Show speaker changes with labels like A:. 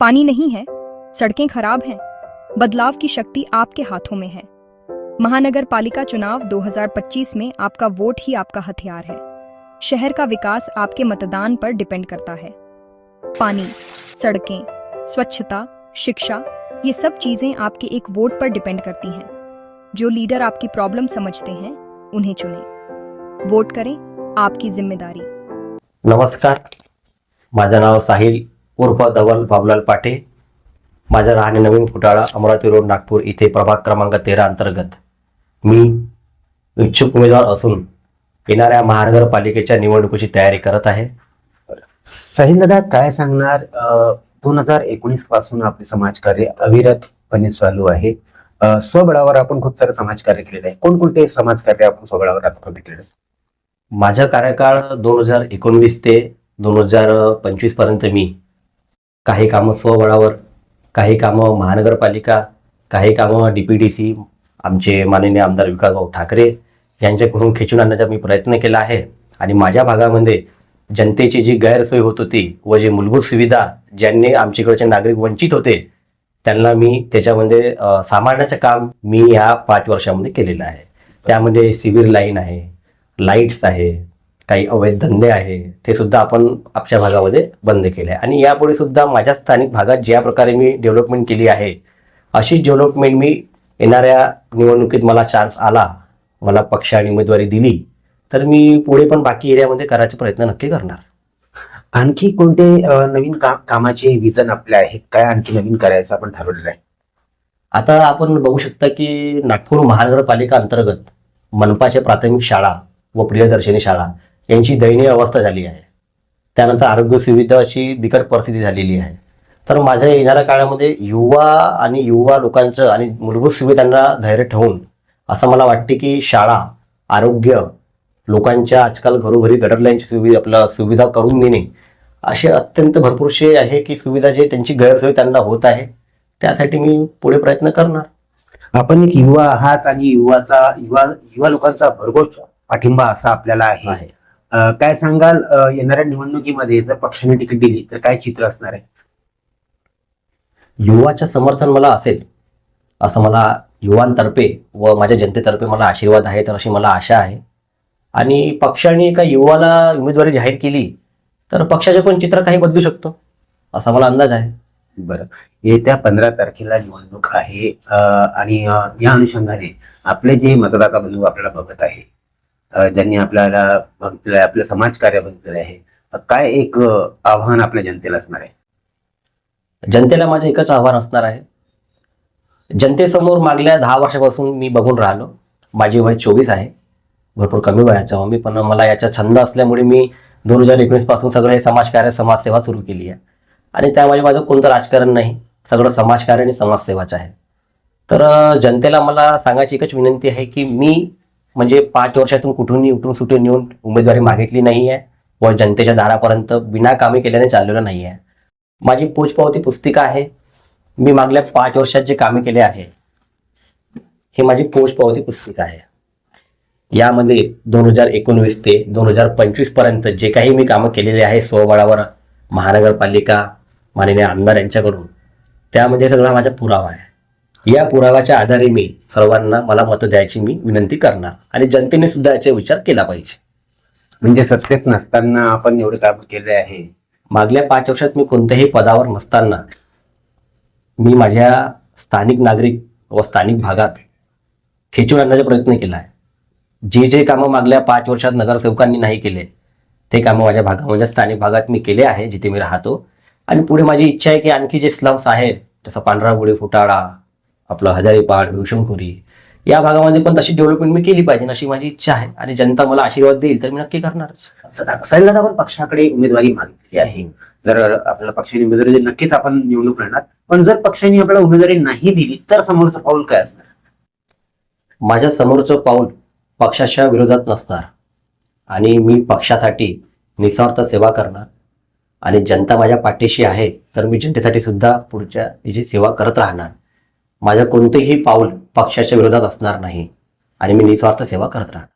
A: पानी नहीं है, सड़कें खराब हैं, बदलाव की शक्ति आपके हाथों में है। महानगर पालिका चुनाव 2025 में आपका वोट ही आपका हथियार है। शहर का विकास आपके मतदान पर डिपेंड करता है। पानी, सड़कें, स्वच्छता, शिक्षा, ये सब चीज़ें आपके एक वोट पर डिपेंड करती हैं। जो लीडर आपकी प्रॉब्लम समझते हैं, उन्हें चुनें। वोट करें, आपकी ज़िम्मेदारी।
B: नमस्कार नाव साहिल उर्फ धवल बाबुलाल पाटे माझं राहणे नवीन फुटाळा अमरावती रोड नागपूर इथे प्रभाग क्रमांक तेरा अंतर्गत. मी इच्छुक उमेदवार असून येणाऱ्या महानगरपालिकेच्या निवडणुकीची तयारी करत आहे.
C: साहिल दादा काय सांगणार? दोन हजार एकोणीसपासून आपले समाजकार्य अविरतपणे चालू आहे. स्वबळावर आपण खूप सारं समाजकार्य केलेलं आहे. कोणकोणते समाजकार्य आपण स्वबळावर आतापर्यंत केलेलं आहे?
B: माझा कार्यकाळ दोन हजार एकोणवीस ते दोन हजार पंचवीसपर्यंत मी काही कामं स्वबळावर काही कामं महानगरपालिका काही कामं डी पी डी सी आमचे माननीय आमदार विकासभाऊ ठाकरे यांच्याकडून खेचून आणण्याचा मी प्रयत्न केला आहे. आणि माझ्या भागामध्ये जनतेची जी गैरसोय होत होती व जी मूलभूत सुविधा ज्यांनी आमच्याकडचे नागरिक वंचित होते त्यांना मी त्याच्यामध्ये सांभाळण्याचं काम मी ह्या पाच वर्षामध्ये केलेलं आहे. त्यामध्ये सिव्हिर लाईन आहे लाईट्स आहे काही अवैध धंदे आहे ते सुद्धा आपण आपल्या भागामध्ये बंद केले आहे. आणि यापुढे सुद्धा माझ्या स्थानिक भागात ज्या प्रकारे मी डेव्हलपमेंट केली आहे अशीच डेव्हलपमेंट मी येणाऱ्या निवडणुकीत मला चान्स आला मला पक्षाने उमेदवारी दिली तर मी पुढे पण बाकी एरियामध्ये करायचा प्रयत्न नक्की करणार.
C: आणखी कोणते नवीन का कामाचे विजन आपले आहेत? काय आणखी नवीन करायचं आपण ठरवलेलं आहे?
B: आता आपण बघू शकता की नागपूर महानगरपालिका अंतर्गत मनपाच्या प्राथमिक शाळा व प्रियदर्शनी शाळा यांची दयनीय अवस्था झाली आहे. त्यानंतर आरोग्य सुविधाची बिकट परिस्थिती झालेली आहे. तर माझ्या येणाऱ्या काळामध्ये युवा आणि युवा लोकांचं आणि मूलभूत सुविधांना धैर्य ठेवून असं मला वाटते की शाळा आरोग्य लोकांच्या आजकाल घरोघरी गटर लाईनची सुविधा आपला सुविधा करून देणे असे अत्यंत भरपूरसे आहे की सुविधा जे त्यांची गैरसोय त्यांना होत आहे त्यासाठी मी पुढे प्रयत्न करणार.
C: आपण एक युवा आहात आणि युवाचा युवा युवा लोकांचा भरघोस पाठिंबा असा आपल्याला आहे. काय सांगाल? येणाऱ्या निवडणुकीमध्ये जर पक्षाने तिकीट दिली तर काय चित्र असणार आहे?
B: युवाचं समर्थन मला असेल. असं मला युवांतर्फे व माझ्या जनतेतर्फे मला आशीर्वाद आहे तर अशी मला आशा आहे. आणि पक्षाने एका युवाला उमेदवारी जाहीर केली तर पक्षाचे पण चित्र काही बदलू शकतो असा मला अंदाज आहे.
C: बरं. येत्या पंधरा तारखेला निवडणूक आहे आणि या अनुषंगाने आपले जे मतदाता बंधू आपल्याला बघत आहे ज्यांनी आपल्याला बघितलं आपलं समाजकार्य बघितलेलं आहे काय एक आव्हान आपल्या जनतेला असणार आहे?
B: जनतेला माझं एकच आव्हान असणार आहे. जनतेसमोर मागल्या दहा वर्षापासून मी बघून राहिलो. माझी वय चोवीस आहे. भरपूर कमी वयाचा मी पण मला याचा छंद असल्यामुळे मी दोन हजार एकोणीसपासून सगळं हे समाजकार्य समाजसेवा सुरू केली आहे. आणि त्यामध्ये माझं कोणतं राजकारण नाही. सगळं समाजकार्य आणि समाजसेवाचं आहे. तर जनतेला मला सांगायची एकच विनंती आहे की मी म्हणजे पाच वर्षातून कुठूनही उठून सुटून येऊन उमेदवारी मागितली नाही आहे व जनतेच्या दारापर्यंत बिना कामे केल्याने चाललेलं नाही आहे माझी पोचपावती पुस्तिका आहे. मी मागल्या पाच वर्षात जे कामे केले आहे ही माझी पोचपावती पुस्तिका आहे. यामध्ये दोन हजार एकोणवीस ते दोन हजार पंचवीसपर्यंत जे काही मी कामं केलेले आहे स्वबळावर महानगरपालिका माननीय आमदार यांच्याकडून त्यामध्ये सगळा माझा पुरावा आहे. या पुराव्याच्या आधारे मी सर्वांना मला मत द्यायची मी विनंती करणार आणि जनतेने सुद्धा याचा विचार केला पाहिजे.
C: म्हणजे सत्तेत नसताना आपण एवढे काम केले आहे.
B: मागल्या पाच वर्षात मी कोणत्याही पदावर नसताना मी माझ्या स्थानिक नागरिक व स्थानिक भागात खेचून आणण्याचा प्रयत्न केला आहे. जे जे कामं मागल्या पाच वर्षात नगरसेवकांनी नाही केले ते कामं माझ्या भागामध्ये स्थानिक भागात मी केले आहे जिथे मी राहतो. आणि पुढे माझी इच्छा आहे की आणखी जे स्लम्स आहे जसं पांढरापुडी फुटाळा आपलं हजारीपाड विषमखुरी या भागामध्ये पण तशी डेव्हलपमेंट मी केली पाहिजे अशी माझी इच्छा आहे. आणि जनता मला आशीर्वाद देईल तर मी नक्की करणारच.
C: साहिल दादा आपण पक्षाकडे उमेदवारी मागितली आहे. जर आपल्याला पक्षाने उमेदवारी नक्कीच आपण निवडणूक लढणार. पण जर पक्षाने आपल्याला उमेदवारी नाही दिली तर समोरचं पाऊल काय असणार?
B: माझ्या समोरचं पाऊल पक्षाच्या विरोधात नसणार. आणि मी पक्षासाठी निस्वार्थ सेवा करणार. आणि जनता माझ्या पाठीशी आहे तर मी जनतेसाठी सुद्धा पुढच्या याची सेवा करत राहणार. माझं कोणतेही पाऊल पक्षाच्या विरोधात असणार नाही आणि मी निस्वार्थ सेवा करत राहणार.